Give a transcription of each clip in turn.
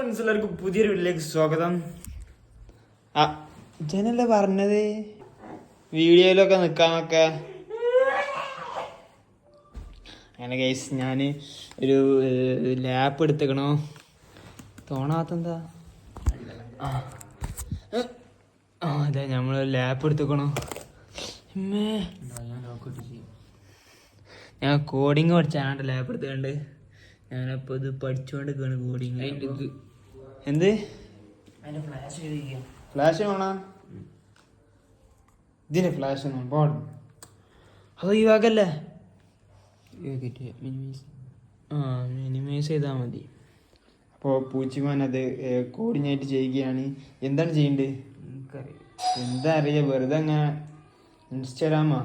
Friends എല്ലാവർക്കും പുതിയൊരു വീട്ടിലേക്ക് സ്വാഗതം. ആ ജനല്ലേ പറഞ്ഞത്? വീഡിയോയിലൊക്കെ നിൽക്കാന്നൊക്കെ അങ്ങനെ കേസ് ഞാൻ ഒരു ലാപ്പ് എടുത്തേക്കണോ. തോണാത്തെന്താ? ആ അതെ നമ്മൾ ലാപ്പ് എടുത്തേക്കണോ. ഞാൻ കോഡിങ് പഠിച്ചാണ് ലാപ്പ് എടുത്തുകൊണ്ട് ഞാനപ്പോൾ ഇത് പഠിച്ചുകൊണ്ട് കോഡിങ് എന്ത്? ഫ്ലാഷ് വേണോ? ഇതിന് ഫ്ലാഷ് ഒന്നും പാടും അത് ഈ ആ മിനിമൈസ് ചെയ്താൽ മതി. അപ്പോൾ പൂച്ചിമാൻ അത് കോർഡിനേറ്റ് ചെയ്യുകയാണ്. എന്താണ് ചെയ്യേണ്ടത് എന്താ അറിയാ? വെറുതെ അങ്ങനെ ഇൻസ്റ്റാഗ്രാമാ?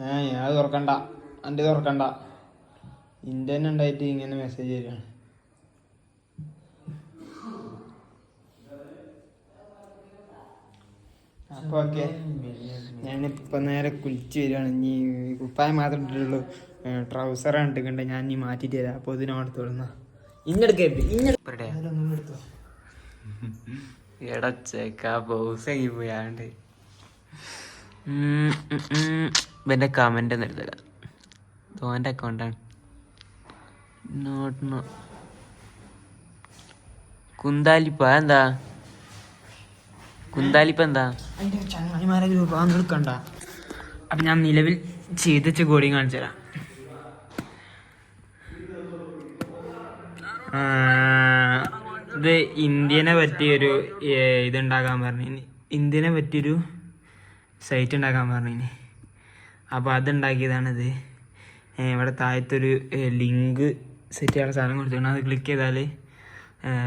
ഏ അത് തുറക്കണ്ട. എന്റെ തുറക്കണ്ട. ഇന്റെ തന്നെ ഉണ്ടായിട്ട് ഇങ്ങനെ മെസ്സേജ് തരികയാണ് അപ്പൊ ഓക്കെ ഞാനിപ്പോ നേരെ കുളിച്ച് വരികയാണ്. ഇനി കുപ്പായം മാത്രം ഇട്ടിട്ടുള്ളൂ. ട്രൗസറാണ് ഇട്ടിട്ടുണ്ട് ഞാൻ ഇനി മാറ്റിട്ട് തരാം അപ്പോൾ ഇതിനോട് തൊടുന്ന ഇന്നെടുക്കരുത് ഇന്നെടുത്തോ എടച്ചേക്കാ ബൗസായി പോയാണ്ട് ഇവന്റെ കമന്റ് ഒന്നും എടുത്തല്ല തോന്റെ അക്കൗണ്ടാണ് നോട്ട് നോ കുന്താലിപ്പ. എന്താ കുന്താലിപ്പ എന്താ അതിന്റെ ചങ്ങായിമാരെ ഗ്രൂപ്പ് അതൊന്നും എടുക്കണ്ട. അപ്പൊ ഞാൻ നിലവിൽ ചെയ്തിച്ച കോഡിങ് കാണിച്ചു തരാം. ഇത് ഇന്ത്യനെ പറ്റിയൊരു ഇതുണ്ടാക്കാൻ പറഞ്ഞു ഇന്ത്യനെ പറ്റിയൊരു സൈറ്റ് ഉണ്ടാക്കാൻ പറഞ്ഞു അപ്പോൾ അതുണ്ടാക്കിയതാണിത്. ഇവിടെ താഴത്തൊരു ലിങ്ക് സെറ്റ് ചെയ്യാനുള്ള സാധനം കൊടുത്തിട്ടുണ്ട്. അത് ക്ലിക്ക് ചെയ്താൽ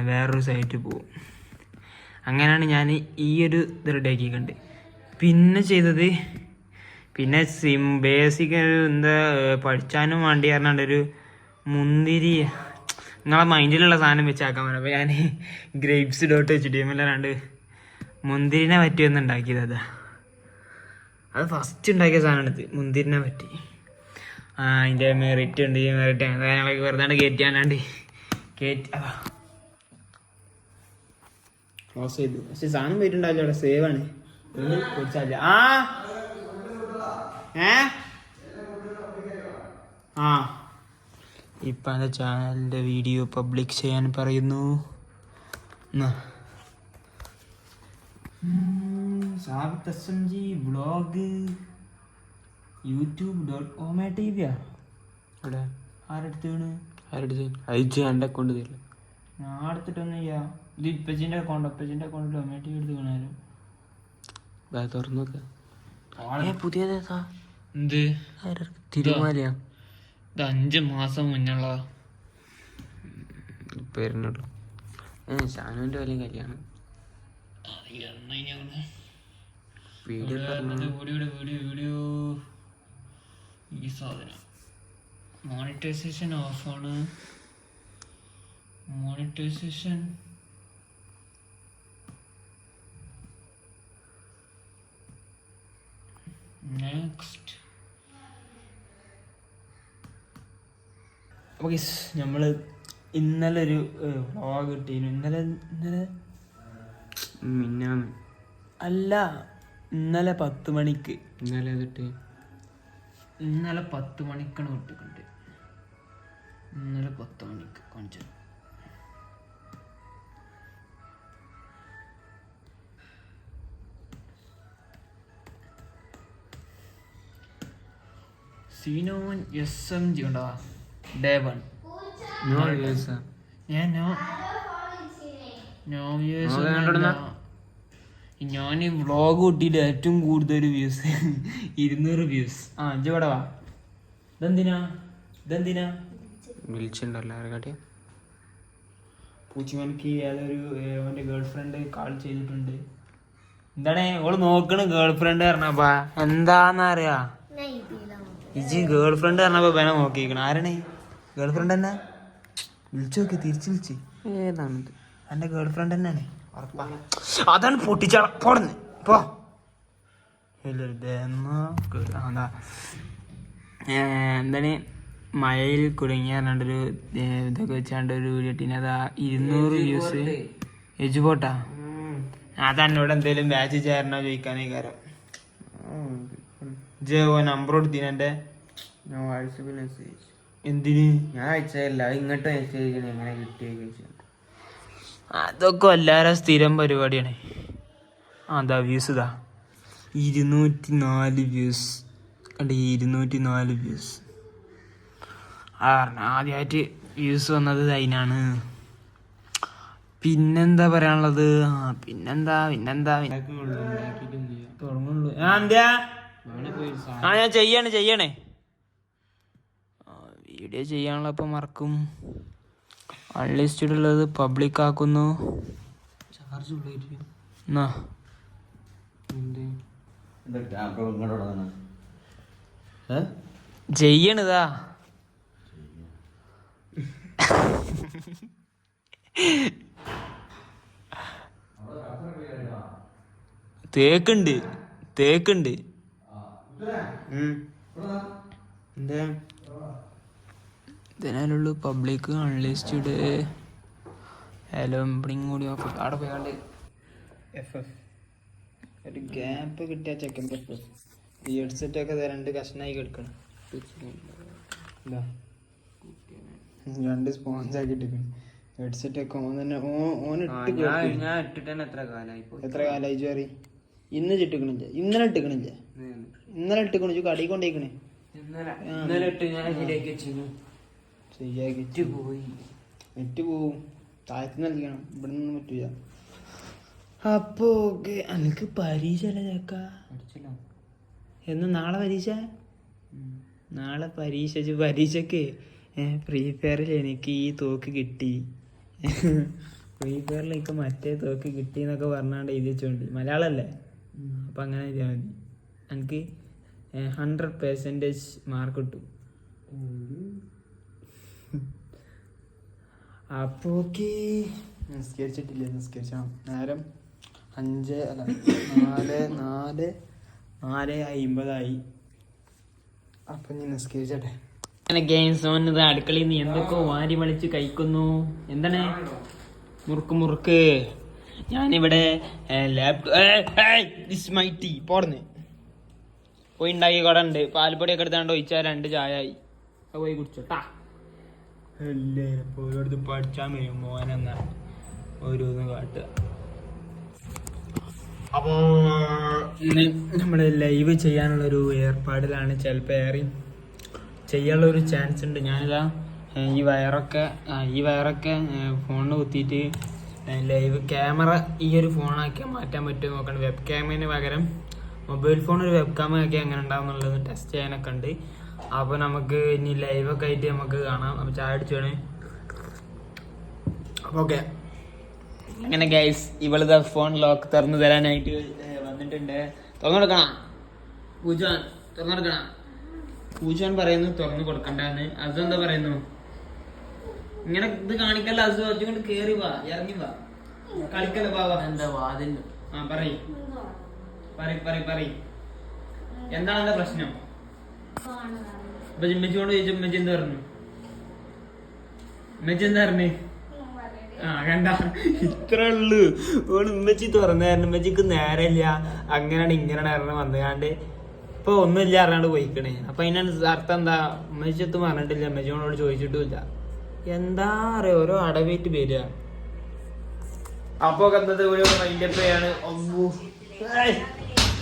വേറൊരു സൈറ്റ് പോകും അങ്ങനെയാണ് ഞാൻ ഈ ഒരു ഇത് റെഡിയാക്കിയിട്ടുണ്ട് പിന്നെ ചെയ്തത് പിന്നെ സിം ബേസിക് ഒരു എന്താ പഠിച്ചാനും വേണ്ടി പറഞ്ഞാണ്ട് ഒരു മുന്തിരി നിങ്ങളെ മൈൻഡിലുള്ള സാധനം വെച്ചാക്കാൻ പറ്റും അപ്പോൾ ഞാൻ grapes dot H D M L രണ്ട് മുന്തിരിനെ പറ്റി ഒന്ന് ഉണ്ടാക്കിയത് അതാ. അത് ഫസ്റ്റ് ഉണ്ടാക്കിയ സാധനമാണ് മുന്തിരിനെ പറ്റി. അതിന്റെ മെറിറ്റ് ഉണ്ട് ഈ മെറിറ്റ് അങ്ങനത്തെ കാര്യങ്ങളൊക്കെ വെറുതെ കയറ്റിയാണ്ട് കയറ്റി ക്ലോസ് ചെയ്തു. പക്ഷെ സാധനം വരുന്നുണ്ടാവില്ല അവിടെ. സേവ് ആണ്. കുറിച്ചല്ല ആ. ഏ? ആ. ഇപ്പൊ എന്റെ ചാനലിന്റെ വീഡിയോ പബ്ലിക് ചെയ്യാൻ പറയുന്നു. എന്നാ. ഉം, Sabith S M G blog YouTube dot com T V ഇവിടെ ആരെടുത്ത് വീണ് ആരുടെ അയച്ചു എന്റെ അക്കൗണ്ട് തരില്ല. ഞാൻ എടുത്തിട്ടൊന്നും ചെയ്യാ ഇത് ഇപ്പച്ചിന്റെ അക്കൗണ്ട് അപ്പച്ചിന്റെ അക്കൗണ്ട് വി എടുത്ത് വീണാലും. തുറന്നു പുതിയതേതാ എന്ത്? തിരുമാലിയാ. ഇത് അഞ്ച് മാസം മുന്നുള്ള പേരിനോട്. ഏ ഷാനുവിന്റെ വലിയ കല്യാണം. വീഡിയോ വീഡിയോ വീഡിയോ വീഡിയോ ഈ സാധനം. മോണിറ്റൈസേഷൻ ഓഫാണ് മോണിറ്റൈസേഷൻ നെക്സ്റ്റ് ഓക്കെ നമ്മൾ ഇന്നലെ ഒരു വ്ളോഗ് കിട്ടീനു ഇന്നലെ ഇന്നലെ? മിന്നാന്ന് അല്ല ഇന്നലെ പത്ത് മണിക്ക്. ഇന്നലെ കിട്ടി ഇന്നലെ പത്ത് മണിക്കാണ് വിട്ടിട്ടുണ്ട് ഇന്നലെ പത്ത് മണിക്ക് കാണിച്ചു സീനോൻ എസ് എം ജി ഉണ്ടോ? Day one. No use. ഞാൻ നോ നോ വ്യൂസ്? ഞാൻ ഈ വ്ളോഗ് കൂട്ടിയിട്ട് ഏറ്റവും കൂടുതൽ വ്യൂസ്. ഇരുന്നൂറ് വ്യൂസ്. ആ അഞ്ചു കൂടെ വാ. ഇതെന്തിനാ? ഇതെന്തിനാ? വിളിച്ചിട്ടുണ്ടല്ലോ ആരെക്കാട്ടിയാ പൂച്ചിമണിക്ക് ഏതൊരു അവന്റെ ഗേൾ ഫ്രണ്ട് കാൾ ചെയ്തിട്ടുണ്ട്. എന്താണ്? ഓൾ നോക്കണ് ഗേൾ ഫ്രണ്ട് പറഞ്ഞപ്പാ. എന്താന്നറിയാ? ഇജി ഗേൾ ഫ്രണ്ട് പറഞ്ഞപ്പോ ബന നോക്കിയിരിക്കണം. ആരാണ്? ഗേൾ ഫ്രണ്ട് തന്നെ? വിളിച്ചു നോക്കി തിരിച്ചു വിളിച്ച്. ഏതാണിത്? എന്റെ ഗേൾ ഫ്രണ്ട് തന്നെയാണ് അതാണ് പൊട്ടിച്ചാള പോടുന്ന് പോ. എന്താണ്? മഴയിൽ കുടുങ്ങിയ രണ്ടൊരു ഇതൊക്കെ വെച്ചാണ്ട് ഒരു വീഡിയോ ഇട്ടിന്. അതാ ഇരുന്നൂറ് വ്യൂസ് എജു പോട്ടാ. അതന്നോട് എന്തെങ്കിലും ബാച്ച് ചേരണോ ചോദിക്കാനേ കാരം. ജെ ഓ നമ്പർ കൊടുത്തിന് എന്റെ ഞാൻ വാട്സപ്പിൽ മെസ്സേജ് എന്തിന്? ഞാൻ അയച്ചതല്ല ഇങ്ങോട്ട് മെസ്സേജ് എങ്ങനെ കിട്ടിയ ചോദിച്ചു. അതൊക്കെ എല്ലാരും സ്ഥിരം പരിപാടിയാണ്. അതാ വ്യൂസ് ഇതാ ഇരുന്നൂറ്റി നാല് വ്യൂസ് കണ്ടേ ഇരുന്നൂറ്റി നാല് വ്യൂസ് ആ ആദ്യമായിട്ട് വ്യൂസ് വന്നത് അതിനാണ് പിന്നെന്താ പറയാനുള്ളത്? പിന്നെന്താ പിന്നെന്താ പിന്നെ- തുടങ്ങുള്ളൂ. ആ എന്താ ആ ഞാൻ ചെയ്യാണ് ചെയ്യണേ. വീഡിയോ ചെയ്യാനുള്ള അപ്പം മറക്കും. അൺലിസ്റ്റഡ് ഉള്ളത് പബ്ലിക് ആക്കുന്നു. ചാർജ് എന്നാ? ചെയ്യണതാ തേക്കുണ്ട് തേക്കുണ്ട്. എന്താ? ഇതിനാലുള്ളൂ പബ്ലിക് അൺലിസ്റ്റഡ് ഹലോ ഇവിടെയും കൂടി നോക്കാം അവിടെ പോയാണ്ട്. എഫ് എഫ് ഒരു ഗ്യാപ്പ് കിട്ടിയ ചെക്കൻ എഫ് എഫ് ഈ ഹെഡ്സെറ്റ് ഒക്കെ ദേ രണ്ട് കഷ്ണമായി കിടക്കണം. രണ്ട് സ്പോൺസാക്കി ആക്കി ഇട്ടിരിക്കണം ഹെഡ്സെറ്റ് ഒക്കെ ഓൻ തന്നെ ഓൻ ഇട്ട് ഞാൻ ഇട്ടിട്ട് തന്നെ എത്ര കാലമായി എത്ര കാലായി ചോറി ഇന്ന് ചിട്ടിക്കണില്ല ഇന്നലെ ഇട്ടിക്കണില്ല. ഇന്നലെ ഇട്ടിക്കണു. കടി കൊണ്ടേക്കണേ ഇന്നലെ. ഇന്നലെ ഇട്ട് ഞാൻ ശരിയാക്കി പോയി. നെറ്റ് പോവും. താഴത്ത് നൽകണം ഇവിടെ നിന്ന് പറ്റൂല. അപ്പോ ഓക്കെ. എനിക്ക് പരീക്ഷ അല്ല ചേക്ക എന്ന് നാളെ പരീക്ഷ? നാളെ പരീക്ഷ. പരീക്ഷക്ക് ഫ്രീ ഫയറിൽ എനിക്ക് ഈ തോക്ക് കിട്ടി. ഫ്രീ ഫയറിൽ എനിക്ക് മറ്റേ തോക്ക് കിട്ടി എന്നൊക്കെ പറഞ്ഞാണ്ട് എഴുതി വെച്ചോണ്ട്. മലയാളമല്ലേ അപ്പം അങ്ങനെ ചെയ്താൽ മതി. എനിക്ക് ഹൺഡ്രഡ് പെർസെന്റേജ് മാർക്ക് കിട്ടും. അപ്പോ നിസ്കരിച്ചിട്ടില്ല? നിസ്കരിച്ചാ? നേരം അഞ്ച് അല്ല നാല് നാല് നാല് അയിമ്പതായി. അപ്പൊ നീ നിസ്കരിച്ചട്ടെ. അങ്ങനെ ഗെയിംസ് വന്നത് അടുക്കളയിൽ നിന്ന് എന്തൊക്കെ വാരി വലിച്ച് കഴിക്കുന്നു. എന്താണ്? മുറുക്ക് മുറുക്ക്. ഞാനിവിടെ ലാപ്ടോപ്പ് മൈ ടീ പോടുന്ന് പോയി ഉണ്ടാക്കി കൂടെ ഉണ്ട് പാൽപ്പൊടിയൊക്കെ എടുത്താണ്ട് ഒഴിച്ചാൽ രണ്ട് ചായ ആയി പോയി കുടിച്ചോട്ടാ എല്ലാവരും പോയിടത്ത് പഠിച്ചാൽ വരും. മോനെന്ന ഓരോന്ന് കാട്ടുക. അപ്പോൾ നമ്മൾ ലൈവ് ചെയ്യാനുള്ളൊരു ഏർപ്പാടിലാണ് ചിലപ്പോൾ ഏറി ചെയ്യാനുള്ള ഒരു ചാൻസ് ഉണ്ട്. ഞാനിതാ ഈ വയറൊക്കെ ഈ വയറൊക്കെ ഫോണിൽ കുത്തിയിട്ട് ലൈവ് ക്യാമറ ഈ ഒരു ഫോണാക്കി മാറ്റാൻ പറ്റുമോ നോക്കണം. വെബ് ക്യാമറിന് പകരം മൊബൈൽ ഫോൺ ഒരു വെബ് ക്യാമറ ആക്കി എങ്ങനെ ഉണ്ടാവും എന്നുള്ളത് ടെസ്റ്റ് ചെയ്യാനൊക്കെ ഉണ്ട്. അപ്പോൾ നമുക്ക് ഇനി ലൈവൊക്കെ ആയിട്ട് നമുക്ക് കാണാം. അപ്പോൾ ചായ അടിച്ചു വേണേ ഓക്കെ അങ്ങനെ ഗൈസ് ഇവളത് ഫോൺ ലോക്ക് തുറന്നു തരാനായിട്ട് വന്നിട്ടുണ്ട്. തുറന്നു കൊടുക്കണം? പൂജാൻ തുറന്നു കൊടുക്കണം? പറയുന്നു തുറന്നു കൊടുക്കണ്ടെന്ന്. അതെന്താ പറയുന്നു? ഇങ്ങനെ ഇത് കാണിക്കല്ല അസു അതുകൊണ്ട് കേറി വാ ഇറങ്ങി വാ. കളിക്കല്ല വാ എന്താ വാതിൽ ആ പറ പറയ് പറയ് പറയ്. എന്താണ് എന്റെ പ്രശ്നം? ഇപ്പൊ ചിമ്മച്ചിയോട് ചോദിച്ചു ഉമ്മച്ചി എന്താ പറഞ്ഞു? ഉമ്മച്ചി എന്താ പറഞ്ഞു? ആ കണ്ട. ഇത്ര ഉള്ളു. ഓൾ ഉമ്മച്ചി തുറന്നായിരുന്നു. ഉമ്മച്ചിക്ക് നേരമില്ല. അങ്ങനെയാണ് ഇങ്ങനെയാണ് ഇറങ്ങി വന്നുകാണ്ട് ഇപ്പൊ ഒന്നുമില്ല അറിയാണ്ട് പോയിക്കണേ. അപ്പൊ അതിനാണ് അർത്ഥം എന്താ? ഉമ്മച്ചത്ത് പറഞ്ഞിട്ടില്ല. ഉമ്മച്ചിയോട് ചോദിച്ചിട്ടുമില്ല. എന്താ അറിയ? ഓരോ അടവേറ്റ് വരിക അപ്പൊ കണ്ടത് ഒരു മൈൻഡപ്പയാണ്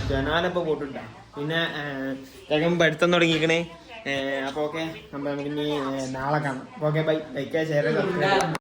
ജനാലപ്പൊ പോട്ടിട്ട. പിന്നെ വേഗം പഠിത്തം തുടങ്ങിക്കണേ അപ്പൊ ഓക്കെ നമുക്ക് ഇനി നാളെ കാണാം. Okay bye ബൈക്കാ share